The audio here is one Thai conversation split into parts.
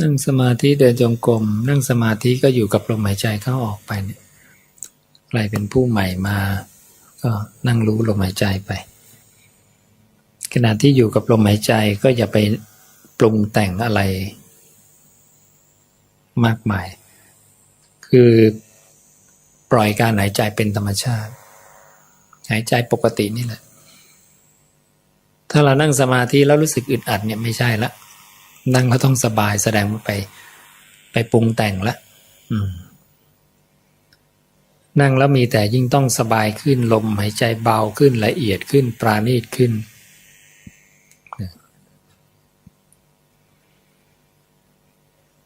นั่งสมาธิเดินจงกรมนั่งสมาธิก็อยู่กับลมหายใจเข้าออกไปเนี่ยใครเป็นผู้ใหม่มา ก็นั่งรู้ลมหายใจไป ขณะที่อยู่กับลมหายใจก็อย่าไปปรุงแต่งอะไร มากมาย คือปล่อยการหายใจเป็นธรรมชาติ หายใจปกตินี่แหละ ถ้าเรานั่งสมาธิแล้วรู้สึกอึดอัดเนี่ยไม่ใช่ละ นั่งแล้วต้องสบายแสดงว่าไป ไปปรุงแต่งละนั่งแล้วมีแต่ยิ่งต้องสบายขึ้นลมหายใจเบาขึ้นละเอียดขึ้นปราณีตขึ้น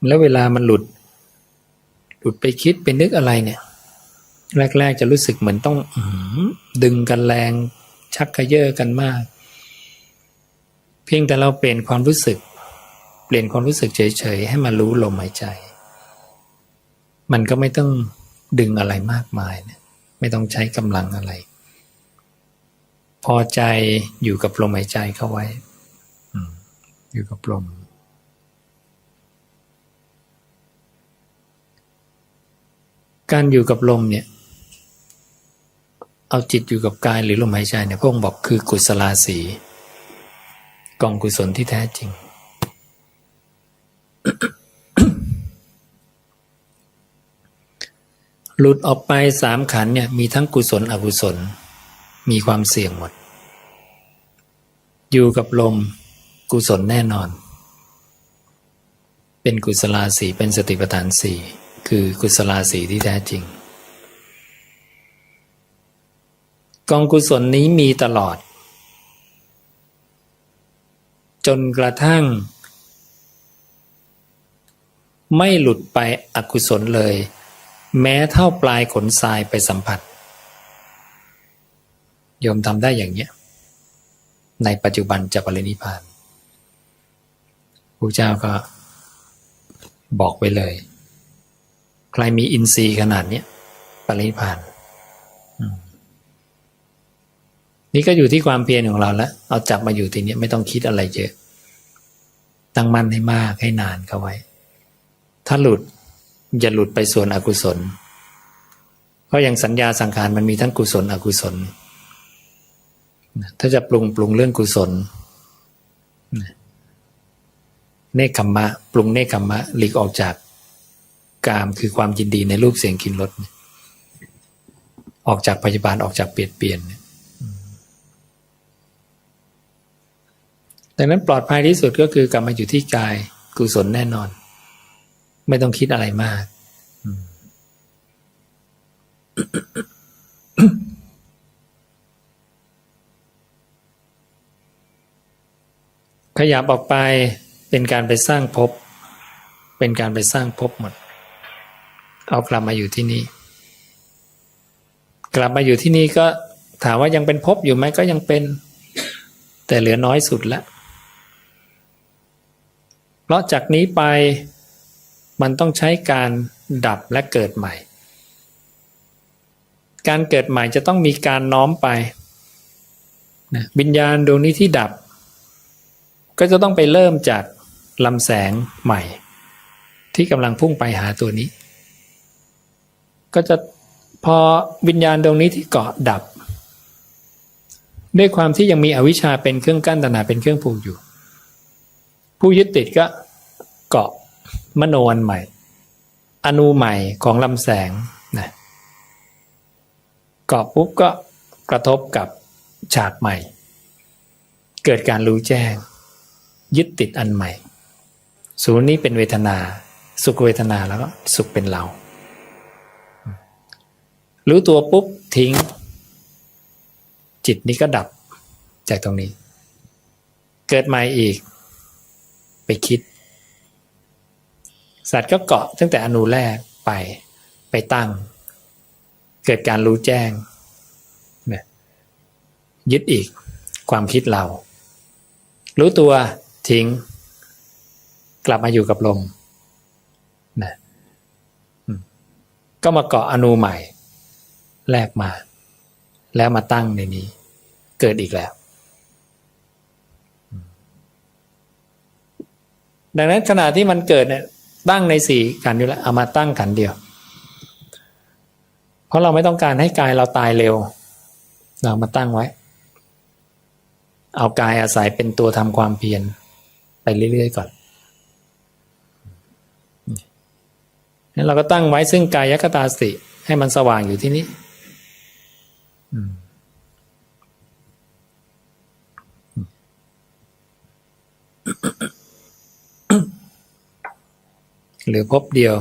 แล้วเวลามันหลุด หลุดไปคิดไปนึกอะไรเนี่ย แรก ๆ จะรู้สึกเหมือนต้องอดึงกันแรง ชักกระเยาะกันมาก เพียงแต่เราเปลี่ยนความรู้สึก ปลี่ยนความรู้สึกเฉยๆ ให้มารู้ลมหายใจ มันก็ไม่ต้องดึงอะไรมากมายนี่ยไม่ต้องใช้กำลังอะไร พอใจอยู่กับลมหายใจเข้าไว้อืมอยู่กับลมการอยู่กับลมเนี่ย เอาจิตอยู่กับกายหรือลมหายใจเนี่ยพระองค์บอกคือกุศลาสีกองกุศลที่แท้จริง หลุดออกไปสามขันเนี่ยมีทั้งกุศลอกุศล มีความเสี่ยงหมด อยู่กับลมกุศลแน่นอน เป็นกุศลาสีเป็นสติปัฏฐานสี่คือกุศลาสีที่แท้จริง กองกุศลนี้มีตลอด จนกระทั่ง ไม่หลุดไปอกุศลเลย แม้เท่าปลายขนทรายไปสัมผัสโยมทำได้อย่างเนี้ย ในปัจจุบันจะปรินิพพานพระเจ้าก็บอกไว้เลย ใครมีอินทรีย์ขนาดเนี้ยปรินิพพานนี่ก็อยู่ที่ความเพียรของเราแล้วเอาจับมาอยู่ทีนี้ไม่ต้องคิดอะไรเยอะตั้งมั่นให้มากให้นานเข้าไว้ ถ้าหลุด อย่าหลุดไปส่วนอกุศล เพราะอย่างสัญญาสังขารมันมีทั้งกุศลอกุศล ถ้าจะปรุงปรุงเรื่องกุศล เนคขมมะ ปรุงเนคขมมะหลีกออกจากกามคือความยินดีในรูปเสียงกลิ่นรสออกจากพยาบาลออกจากเปลี่ยนเปลี่ยนดังนั้นปลอดภัยที่สุดก็คือกลับมาอยู่ที่กายกุศลแน่นอน ไม่ต้องคิดอะไรมากขยับออกไปเป็นการไปสร้างภพเป็นการไปสร้างภพหมด เอากลับมาอยู่ที่นี่ กลับมาอยู่ที่นี่ก็ถามว่ายังเป็นภพอยู่ไหมก็ยังเป็น แต่เหลือน้อยสุดแล้วเพราะจากนี้ไป มันต้องใช้การดับและเกิดใหม่ การเกิดใหม่จะต้องมีการน้อมไปนะวิญญาณดวงนี้ที่ดับ ก็จะต้องไปเริ่มจากลำแสงใหม่ ที่กำลังพุ่งไปหาตัวนี้ ก็จะพอวิญญาณดวงนี้ที่เกาะดับ ด้วยความที่ยังมีอวิชชาเป็นเครื่องกั้นตนาเป็นเครื่องผูกอยู่ ผู้ยึดติดก็เกาะ มโนอันใหม่ อนูใหม่ของลำแสงนะเกาะปุ๊บก็กระทบกับฉากใหม่ เกิดการรู้แจ้ง ยึดติดอันใหม่ ศูนย์นี้เป็นเวทนา สุขเวทนาแล้วก็สุขเป็นเรา รู้ตัวปุ๊บทิ้ง จิตนี้ก็ดับจากตรงนี้ เกิดใหม่อีก ไปคิด สัตว์ก็เกาะตั้งแต่อนูแรกไปไปตั้ง เกิดการรู้แจ้งเนี่ยยึดอีกความคิดเรา รู้ตัวทิ้ง กลับมาอยู่กับลมนะก็มาเกาะอนูใหม่แรกมา แล้วมาตั้งในนี้ เกิดอีกแล้ว ดังนั้นขณะที่มันเกิดเนี่ย ตั้งในสี่ขันอยู่แล้วเอามาตั้งขันเดียว เพราะเราไม่ต้องการให้กายเราตายเร็ว เรามาตั้งไว้ เอากายอาศัยเป็นตัวทำความเพียรไปเรื่อยๆก่อนนั้นเราก็ตั้งไว้ซึ่งกายคตาสติให้มันสว่างอยู่ที่นี้ อืม หรือพบเดียว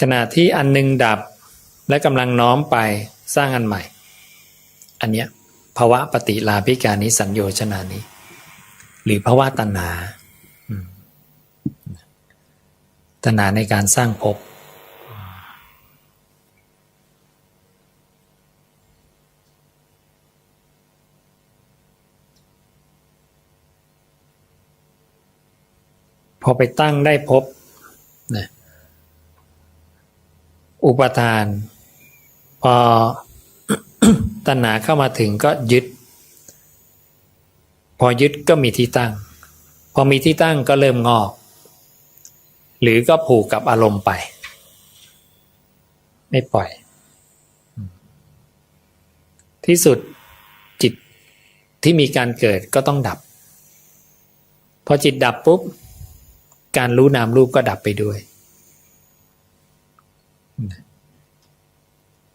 ขณะที่อันหนึงดับและกำลังน้อมไปสร้างอันใหม่ อันเนี้ยภาวะปฏิลาภิการนิสัญโยชนานี้ หรือภาวะตัณหาตัณหาในการสร้างภพ พอไปตั้งได้พบนะอุปทาน พอตัณหาเข้ามาถึงก็ยึด พอยึดก็มีที่ตั้ง พอมีที่ตั้งก็เริ่มงอก หรือก็ผูกกับอารมณ์ไป ไม่ปล่อย ที่สุดจิตที่มีการเกิดก็ต้องดับ พอจิตดับปุ๊บ การรู้นามรูปก็ดับไปด้วย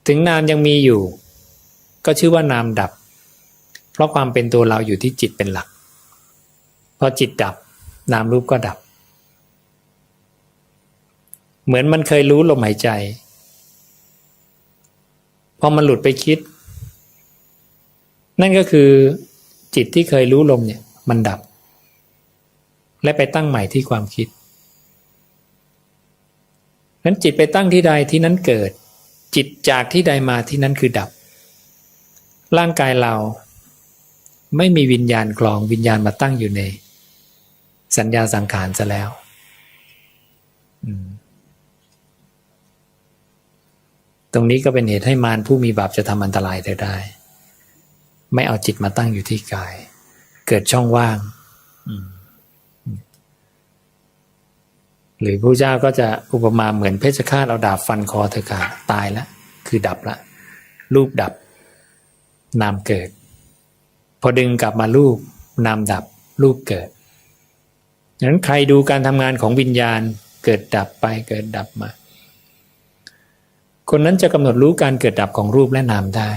ถึงนามยังมีอยู่ ก็ชื่อว่านามดับ เพราะความเป็นตัวเราอยู่ที่จิตเป็นหลัก พอจิตดับ นามรูปก็ดับ เหมือนมันเคยรู้ลมหายใจ พอมันหลุดไปคิด นั่นก็คือจิตที่เคยรู้ลมเนี่ยมันดับ และไปตั้งใหม่ที่ความคิดนั้นจิตไปตั้งที่ใดที่นั้นเกิด จิตจากที่ใดมาที่นั้นคือดับ ร่างกายเรา ไม่มีวิญญาณคลองวิญญาณมาตั้งอยู่ใน สัญญาสังขารซะแล้วตรงนี้ก็เป็นเหตุให้มารผู้มีบาปจะทำอันตรายเธอได้ ไม่เอาจิตมาตั้งอยู่ที่กาย เกิดช่องว่าง อืม หรือพระเจ้าก็จะอุปมาเหมือนเพชฌฆาตเอาดาบฟันคอเธอขาดตายแล้วคือดับละรูปดับ นามเกิด พอดึงกลับมารูปนามดับรูปเกิดดังนั้นใครดูการทำงานของวิญญาณเกิดดับไปเกิดดับมา คนนั้นจะกำหนดรู้การเกิดดับของรูปและนามได้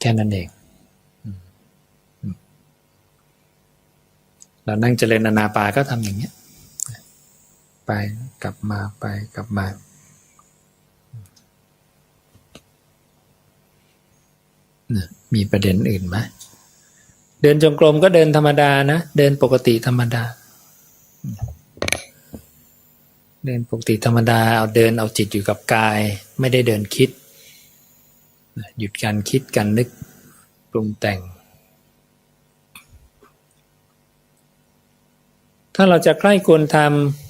แค่นั้นเองเรานั่งเจริญนานาปาก็ทำอย่างเนี้ย ไปกลับมาไปกลับมาเนี่ยมีประเด็นอื่นไหมเดินจงกรมก็เดินธรรมดานะ เดินปกติธรรมดา เดินปกติธรรมดา เอาเดินเอาจิตอยู่กับกาย ไม่ได้เดินคิด หยุดการคิดการนึกปรุงแต่ง ถ้าเราจะใคร่ควรทำ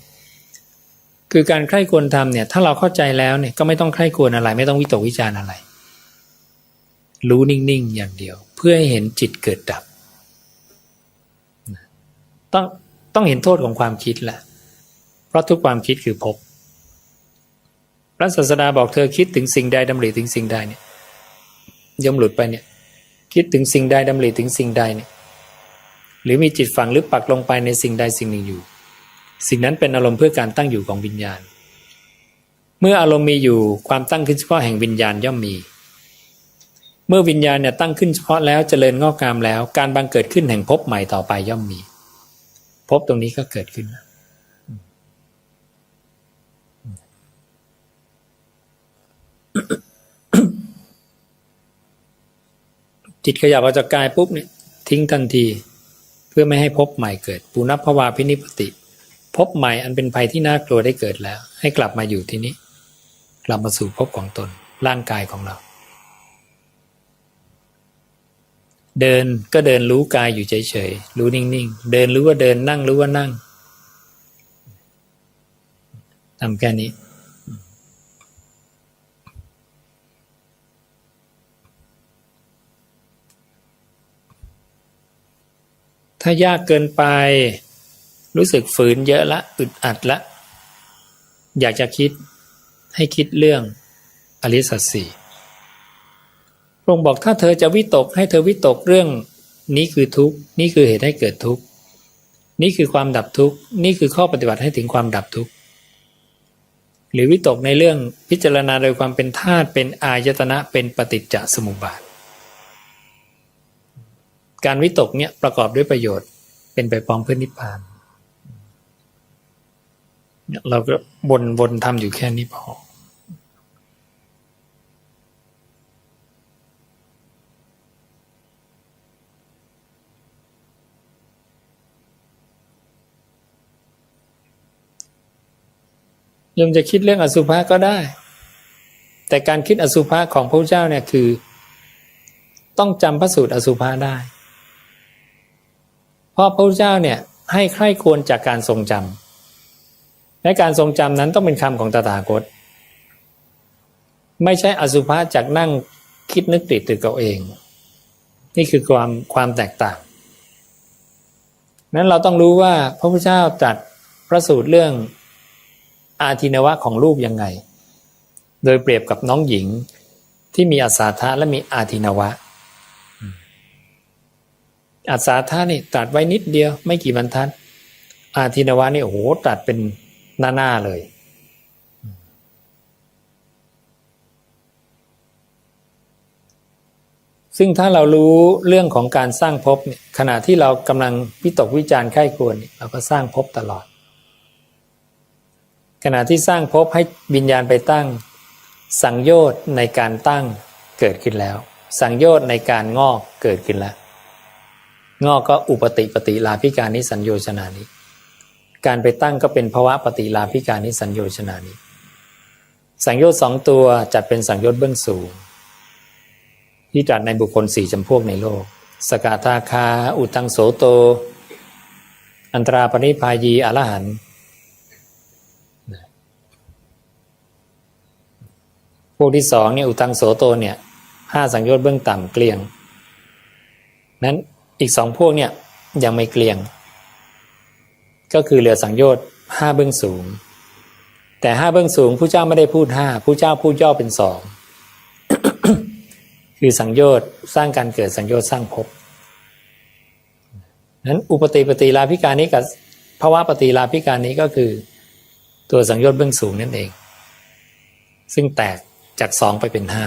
คือการใคร่ควรทำเนี่ยถ้าเราเข้าใจแล้วเนี่ยก็ไม่ต้องใคร่ควรอะไร ไม่ต้องวิตกวิจารณ์อะไร รู้นิ่งๆอย่างเดียว เพื่อให้เห็นจิตเกิดดับ ต้องต้องเห็นโทษของความคิดแหละเพราะทุกความคิดคือภพพระศาสดาบอกเธอคิดถึงสิ่งใดดำริถึงสิ่งใดเนี่ยย่อมหลุดไปเนี่ย คิดถึงสิ่งใดดำริถึงสิ่งใดเนี่ยหรือมีจิตฝังลึกปักลงไปในสิ่งใดสิ่งหนึ่งอยู่ สิ่งนั้นเป็นอารมณ์เพื่อการตั้งอยู่ของวิญญาณ เมื่ออารมณ์มีอยู่ความตั้งขึ้นเฉพาะแห่งวิญญาณย่อมมี เมื่อวิญญาณเนี่ยตั้งขึ้นเฉพาะแล้วเจริญงอกงามแล้ว การบังเกิดขึ้นแห่งภพใหม่ต่อไปย่อมมีภพตรงนี้ก็เกิดขึ้นจิตขยับออกจากกายปุ๊บเนี่ยทิ้งทันที เพื่อไม่ให้พบใหม่เกิด ปุณพภวาพินิปติ พบใหม่อันเป็นภัยที่น่ากลัวได้เกิดแล้ว ให้กลับมาอยู่ที่นี้ กลับมาสู่ภพของตน ร่างกายของเรา เดินก็เดินรู้กายอยู่เฉยๆรู้นิ่งๆ เดินรู้ว่าเดินนั่งรู้ว่านั่งทำแค่นี้ถ้ายากเกินไป รู้สึกฝืนเยอะละอึดอัดละ อยากจะคิดให้คิดเรื่องอริสัจสี่พระองค์บอกถ้าเธอจะวิตกให้เธอวิตกเรื่องนี้คือทุกข์นี่คือเหตุให้เกิดทุกข์นี่คือความดับทุกข์นี่คือข้อปฏิบัติให้ถึงความดับทุกข์หรือวิตกในเรื่องพิจารณาโดยความเป็นธาตุเป็นอายตนะเป็นปฏิจจสมุปบาท การวิตกเนี่ยประกอบด้วยประโยชน์เป็นไปพร้อมเพื่อนิพพาน เราก็บนบนทำอยู่แค่นี้พอโยมจะคิดเรื่องอสุภะก็ได้ แต่การคิดอสุภะของพระเจ้าเนี่ยคือ ต้องจำพระสูตรอสุภะได้ เพราะพระเจ้าเนี่ยให้ใคร่ควรจากการทรงจำ และการทรงจำนั้นต้องเป็นคำของตถาคต ไม่ใช่อสุภะจากนั่งคิดนึกติดตึกเอาเอง นี่คือความความแตกต่าง นั้นเราต้องรู้ว่าพระพุทธเจ้าตรัสพระสูตรเรื่องอาทินวะของลูกยังไง โดยเปรียบกับน้องหญิงที่มีอาสาทะและมีอาทินวะอาสาทะนี่ตัดไว้นิดเดียวไม่กี่บรรทัด อาทินวะนี่โอ้โหตัดเป็น หน้าๆเลย ซึ่งถ้าเรารู้เรื่องของการสร้างภพเนี่ยขณะที่เรากำลังวิตกวิจารณ์ไข้ควรเนี่ยเราก็สร้างภพตลอด ขณะที่สร้างภพให้วิญญาณไปตั้ง สังโยชน์ในการตั้งเกิดขึ้นแล้ว สังโยชน์ในการงอกเกิดขึ้นแล้ว งอกก็อุปติปฏิลาภิการนิสัญโยชนานิ การไปตั้งก็เป็นภาวะปฏิลาภิการนิสัญโยชนานิสังโยชน์สองตัวจัดเป็นสังโยชน์เบื้องสูง ที่จัดในบุคคลสี่จำพวกในโลก สกทาคา อุตังโสโต อันตราปริพายีอรหันต์พวกที่สองเนี่ยอุตังโสโตเนี่ยห้าสังโยชน์เบื้องต่ำเกลียงนั้นอีกสองพวกเนี่ยยังไม่เกลียง ก็คือเหลือสังโยชน์ห้าเบื้องสูง แต่ห้าเบื้องสูงผู้เจ้าไม่ได้พูดห้าผู้เจ้าพูดย่อเป็นสองคือสังโยชน์สร้างการเกิดสังโยชน์สร้างภพนั้นอุปติปฏิลาภิการนี้กับภาวะปฏิลาภิการนี้ก็คือตัวสังโยชน์เบื้องสูงนั่นเอง ซึ่งแตกจากสองไปเป็นห้า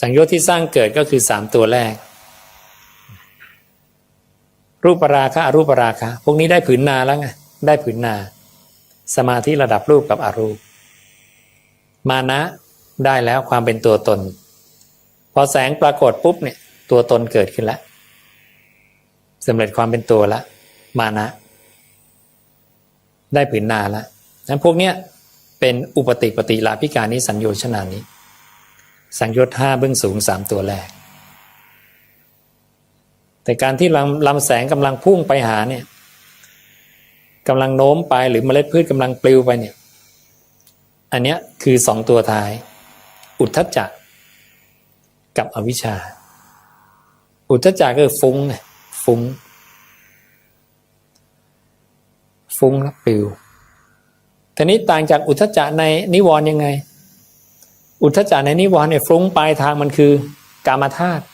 สังโยชน์ที่สร้างเกิดก็คือสามตัวแรก รูปราคะอรูปราคะพวกนี้ได้ผืนนาแล้วไงได้ผืนนา สมาธิระดับรูปกับอรูป มานะได้แล้วความเป็นตัวตน พอแสงปรากฏปุ๊บเนี่ย ตัวตนเกิดขึ้นแล้วสำเร็จความเป็นตัวแล้วมานะ ได้ผืนนาแล้วนั้นพวกเนี้ยเป็นอุปติปฏิลาภิการนี้สัญโยชนานี้ สังโยชน์ห้าเบื้องสูงสามตัวแรก แต่การที่ลำลำแสงกำลังพุ่งไปหาเนี่ยกำลังโน้มไปหรือเมล็ดพืชกำลังปลิวไปเนี่ยอันเนี้ยคือสองตัวท้าย อุทธจักกับอวิชชา อุทธจักก็คือฟุ้งไงฟุ้ง ฟุ้งแล้วปลิวทีนี้ต่างจากอุทธจักในนิวรณ์ยังไง อุทธจักในนิวรณ์เนี่ยฟุ้งปลายทางมันคือกามธาตุ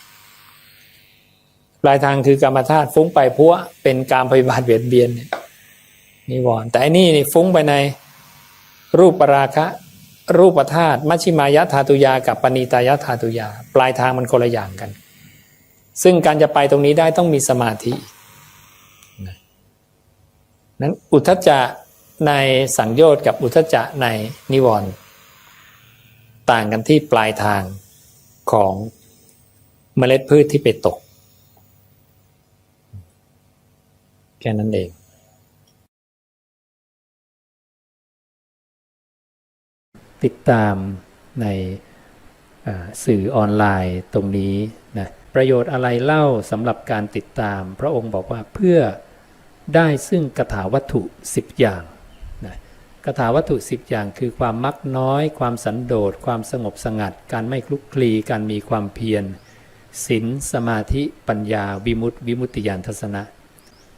ปลายทางคือกามธาตุฟุ้งไปพัวเป็นการพยาบาทเบียดเบียนเนี่ยนิวรณ์แต่อันนี้นี่ฟุ้งไปในรูปปราคะ รูปธาตุมัชฌิมายะธาตุยากับปณิตายะธาตุยา ปลายทางมันคนละอย่างกัน ซึ่งการจะไปตรงนี้ได้ต้องมีสมาธินั้นอุทธจักในสังโยชน์กับอุทธจะในนิวรณ์ต่างกันที่ปลายทางของเมล็ดพืชที่ไปตก แค่นั้นเองติดตามในสื่อออนไลน์ตรงนี้นะประโยชน์อะไรเล่าสำหรับการติดตาม พระองค์บอกว่าเพื่อได้ซึ่งกถาวัตถุ 10 อย่างนะกถาวัตถุ 10 อย่างคือความมักน้อย ความสันโดษ ความสงบสงัด การไม่คลุกคลี การมีความเพียรศีลสมาธิปัญญา วิมุตติวิมุตติญาณทัศนะ